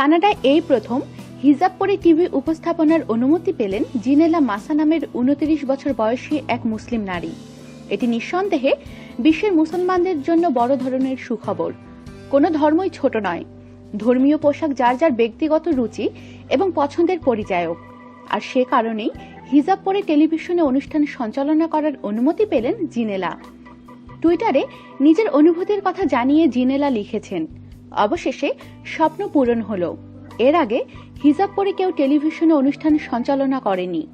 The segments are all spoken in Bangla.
কানাডায় এই প্রথম হিজাব পরে টিভি উপস্থাপনার অনুমতি পেলেন জিনেলা মাসা নামের উনত্রিশ বছর বয়সী এক মুসলিম নারী। এটি নিঃসন্দেহে বিশ্বের মুসলমানদের জন্য বড় ধরনের সুখবর। কোনো ধর্মই ছোট নয়। ধর্মীয় পোশাক যার যার ব্যক্তিগত রুচি এবং পছন্দের পরিচায়ক। আর সে কারণেই হিজাব পরে টেলিভিশনে অনুষ্ঠান সঞ্চালনা করার অনুমতি পেলেন জিনেলা। টুইটারে নিজের অনুভূতির কথা জানিয়ে জিনেলা লিখেছেন অবশেষে স্বপ্ন পূরণ হলো। এর আগে হিজাব পরে কেউ টেলিভিশনে অনুষ্ঠান সঞ্চালনা করেনি।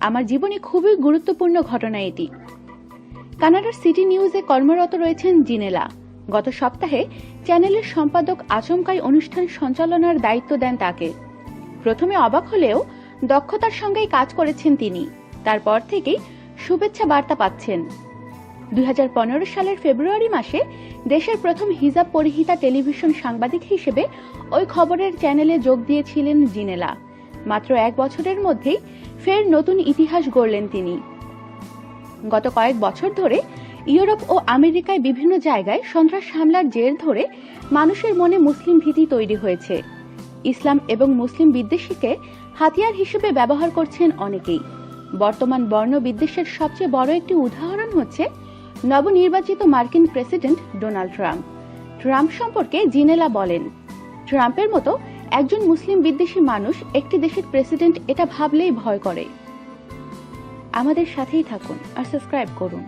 আমার জীবনে খুবই গুরুত্বপূর্ণ ঘটনা এটি। কানাডার সিটি নিউজে কর্মরত রয়েছেন জিনেলা। গত সপ্তাহে চ্যানেলের সম্পাদক আচমকাই অনুষ্ঠান সঞ্চালনার দায়িত্ব দেন তাকে। প্রথমে অবাক হলেও দক্ষতার সঙ্গেই কাজ করেছেন তিনি। তারপর থেকেই শুভেচ্ছা বার্তা পাচ্ছেন। দুই হাজার পনেরো সালের ফেব্রুয়ারি মাসে দেশের প্রথম হিজাব পরিহিতা টেলিভিশন সাংবাদিক হিসেবে ওই খবরের চ্যানেলে যোগ দিয়েছিলেন জিনেলা। মাত্র এক বছরের মধ্যেই ফের নতুন ইতিহাস গড়লেন তিনি। গত কয়েক বছর ধরে ইউরোপ ও আমেরিকায় বিভিন্ন জায়গায় সন্ত্রাস হামলার জের ধরে মানুষের মনে মুসলিম ভীতি তৈরি হয়েছে। ইসলাম এবং মুসলিম বিদ্বেষীকে হাতিয়ার হিসেবে ব্যবহার করছেন অনেকেই। বর্তমান বর্ণ বিদ্বেষের সবচেয়ে বড় একটি উদাহরণ হচ্ছে নবনির্বাচিত মার্কিন প্রেসিডেন্ট ডোনাল্ড ট্রাম্প। ট্রাম্প সম্পর্কে জিনেলা বলেন, ট্রাম্পের মতো একজন মুসলিম বিদ্বেষী মানুষ একটি দেশের প্রেসিডেন্ট এটা ভাবলেই ভয় করে। আমাদের সাথেই থাকুন আর সাবস্ক্রাইব করুন।